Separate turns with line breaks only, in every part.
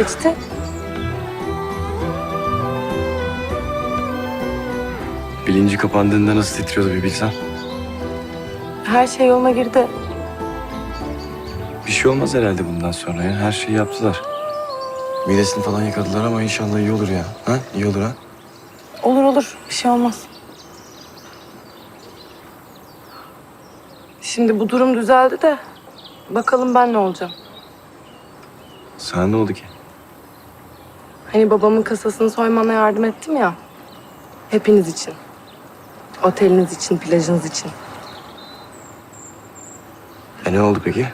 Geçti.
Bilinci kapandığında nasıl titriyordu bir bilsen.
Her şey yoluna girdi.
Bir şey olmaz herhalde bundan sonra ya. Her şeyi yaptılar. Midesini falan yıkadılar ama inşallah iyi olur ya. Ha? İyi olur ha?
Olur olur. Bir şey olmaz. Şimdi bu durum düzeldi de bakalım ben ne olacağım.
Sana ne oldu ki?
Hani babamın kasasını soymana yardım ettim ya. Hepiniz için. Oteliniz için, plajınız için.
E ne oldu peki?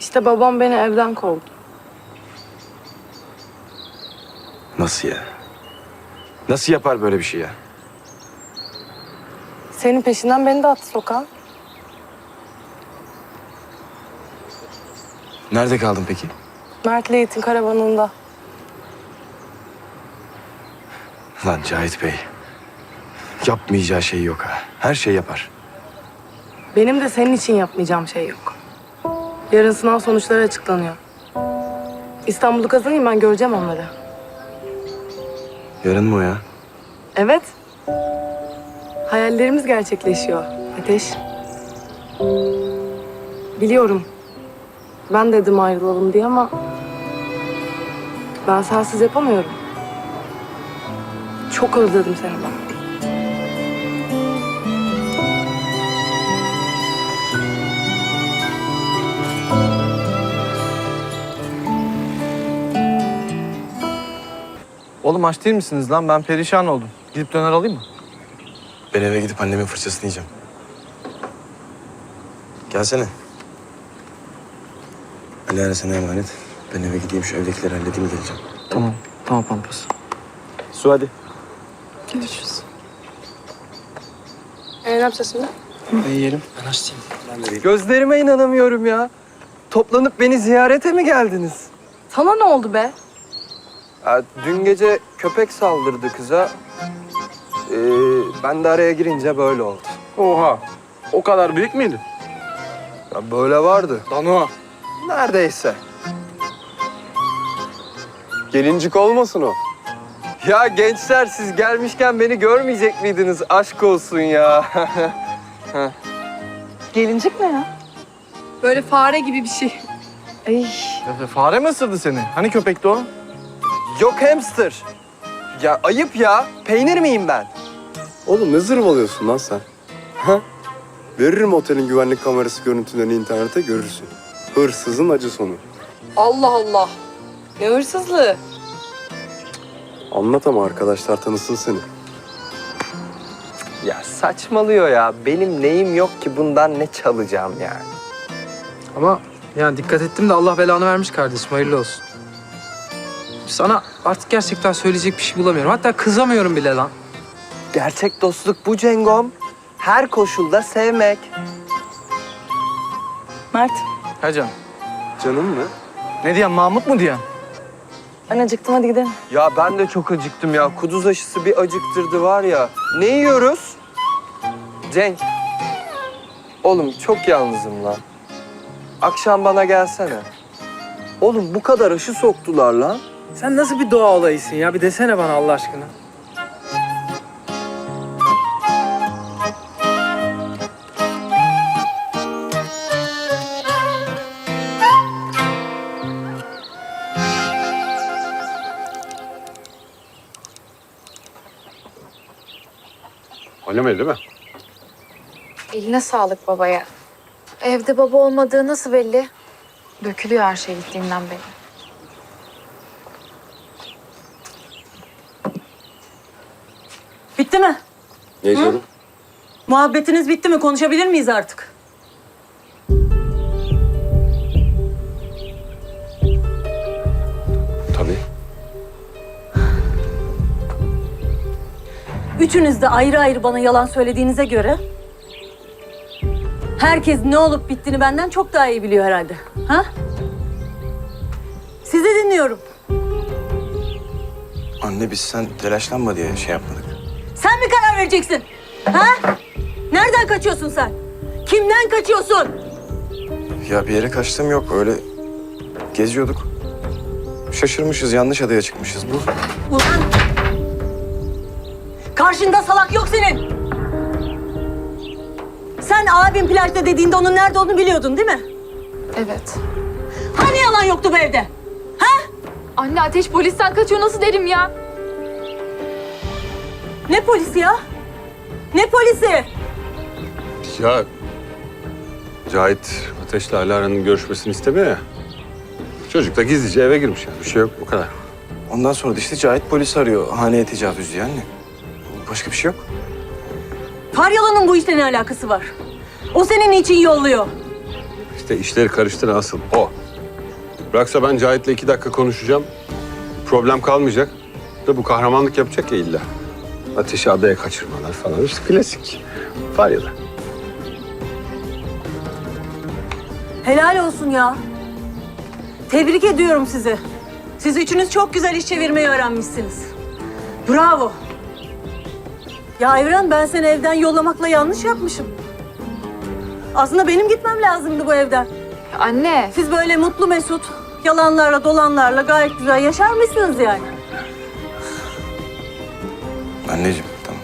İşte babam beni evden kovdu.
Nasıl ya? Nasıl yapar böyle bir şey ya?
Senin peşinden beni de attı sokağa.
Nerede kaldın peki?
Mert'le Yiğit'in karavanında.
Lan Cahit Bey. Yapmayacağı şey yok ha. Her şey yapar.
Benim de senin için yapmayacağım şey yok. Yarın sınav sonuçları açıklanıyor. İstanbul'u kazanayım ben göreceğim onları.
Yarın mı o ya?
Evet. Hayallerimiz gerçekleşiyor Ateş. Biliyorum. Ben dedim ayrılalım diye ama... Ben sensiz yapamıyorum. Çok özledim seni ben.
Oğlum aç değil misiniz lan? Ben perişan oldum. Gidip döner alayım mı?
Ben eve gidip annemin fırçasını yiyeceğim. Gelsene. Ali sana emanet. Ben eve gideyim şu evdekileri halledeyim geleceğim.
Tamam. Tamam Pampas.
Su hadi.
Görüşürüz. Ee, ne yapacağız şimdi?
Ne yiyelim? Ben açayım. Gözlerime inanamıyorum ya. Toplanıp beni ziyarete mi geldiniz?
Sana ne oldu be?
Ya, dün gece köpek saldırdı kıza. Ee, ben de araya girince böyle oldu.
Oha. O kadar büyük müydü?
Ya, böyle vardı.
Dano.
Neredeyse.
Gelincik olmasın o.
Ya gençler siz gelmişken beni görmeyecek miydiniz? Aşk olsun ya.
Gelincik ne ya? Böyle fare gibi bir şey. Ay.
Fare mi ısırdı seni? Hani köpekti o?
Yok hamster. Ya ayıp ya. Peynir miyim ben?
Oğlum ne zırvalıyorsun lan sen? Ha? Veririm otelin güvenlik kamerası görüntülerini internete görürsün. Hırsızın acı sonu.
Allah Allah. Ne hırsızlığı.
Anlat ama arkadaşlar tanısın seni.
Ya saçmalıyor ya. Benim neyim yok ki bundan ne çalacağım yani.
Ama yani dikkat ettim de Allah belanı vermiş kardeşim. Hayırlı olsun. Sana artık gerçekten söyleyecek bir şey bulamıyorum. Hatta kızamıyorum bile lan.
Gerçek dostluk bu Cengom. Her koşulda sevmek.
Mert,
Ha canım.
Canım mı?
Ne diyen Mahmut mu diyen?
Ben acıktım hadi gidelim.
Ya ben de çok acıktım ya. Kuduz aşısı bir acıktırdı var ya. Ne yiyoruz? Cenk. Oğlum çok yalnızım lan. Akşam bana gelsene. Oğlum bu kadar aşı soktular lan.
Sen nasıl bir doğa olayısın ya? Bir desene bana Allah aşkına.
Oynamıyor değil mi?
Eline sağlık babaya. Evde baba olmadığı nasıl belli? Dökülüyor her şey gittiğinden beri.
Bitti mi?
Ne canım?
Muhabbetiniz bitti mi? Konuşabilir miyiz artık? Üçünüz de ayrı ayrı bana yalan söylediğinize göre... ...herkes ne olup bittiğini benden çok daha iyi biliyor herhalde. Ha? Sizi dinliyorum.
Anne biz sen telaşlanma diye şey yapmadık.
Sen mi karar vereceksin? Ha? Nereden kaçıyorsun sen? Kimden kaçıyorsun?
Ya bir yere kaçtığım yok. Öyle geziyorduk. Şaşırmışız, yanlış adaya çıkmışız. Bu
Ulan! Karşında salak yok senin. Sen abim plajda dediğinde onun nerede olduğunu biliyordun değil mi?
Evet.
Hani yalan yoktu bu evde?
Anne Ateş polisten kaçıyor nasıl derim ya?
Ne polisi ya? Ne polisi?
Ya Cahit Ateş'le Alara'nın görüşmesini istemiyor ya. Çocuk da gizlice eve girmiş yani. Bir şey yok bu kadar.
ondan sonra da işte Cahit polis arıyor. Haneye tecavüz diye anne. Başka bir şey yok.
Faryalan'ın bu işle ne alakası var? O senin için yolluyor.
İşte işleri karıştıran asıl o. Bıraksa ben Cahit'le iki dakika konuşacağım. Problem kalmayacak. Da bu kahramanlık yapacak ya illa. Ateşi adaya kaçırmalar falan. İşte klasik. Var ya da.
Helal olsun ya. Tebrik ediyorum sizi. Siz üçünüz çok güzel iş çevirmeyi öğrenmişsiniz. Bravo. Ya Evren ben seni evden yollamakla yanlış yapmışım. Aslında benim gitmem lazımdı bu evden.
Anne.
Siz böyle mutlu mesut, yalanlarla dolanlarla gayet güzel yaşar mısınız yani?
Anneciğim tamam.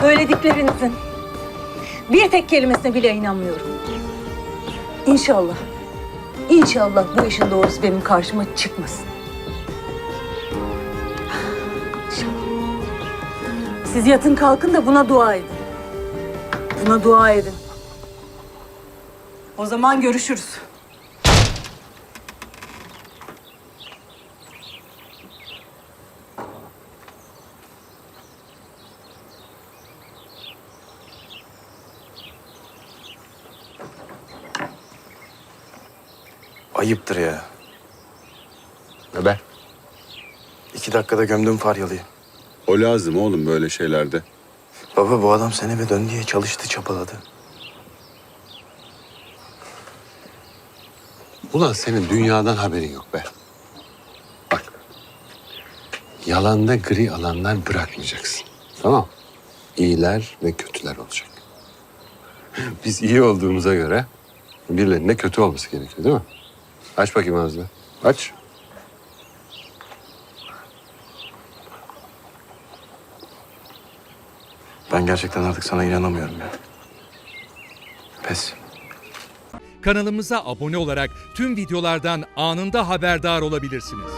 Söylediklerinizin bir tek kelimesine bile inanmıyorum. İnşallah, inşallah bu işin doğrusu benim karşıma çıkmasın. Siz yatın kalkın da buna dua edin. Buna dua edin. O zaman görüşürüz.
Ayıptır ya.
Haber.
İki dakikada gömdüm Faryalı'yı.
O lazım oğlum böyle şeylerde.
Baba bu adam sen eve dön diye çalıştı, çapaladı.
Ulan senin dünyadan haberin yok be. Bak. Yalanda gri alanlar bırakmayacaksın. Tamam. İyiler ve kötüler olacak. Biz iyi olduğumuza göre birilerinin de kötü olması gerekiyor değil mi? Aç bakayım ağzını. Aç.
Ben gerçekten artık sana inanamıyorum ya. Pes.
Kanalımıza abone olarak tüm videolardan anında haberdar olabilirsiniz.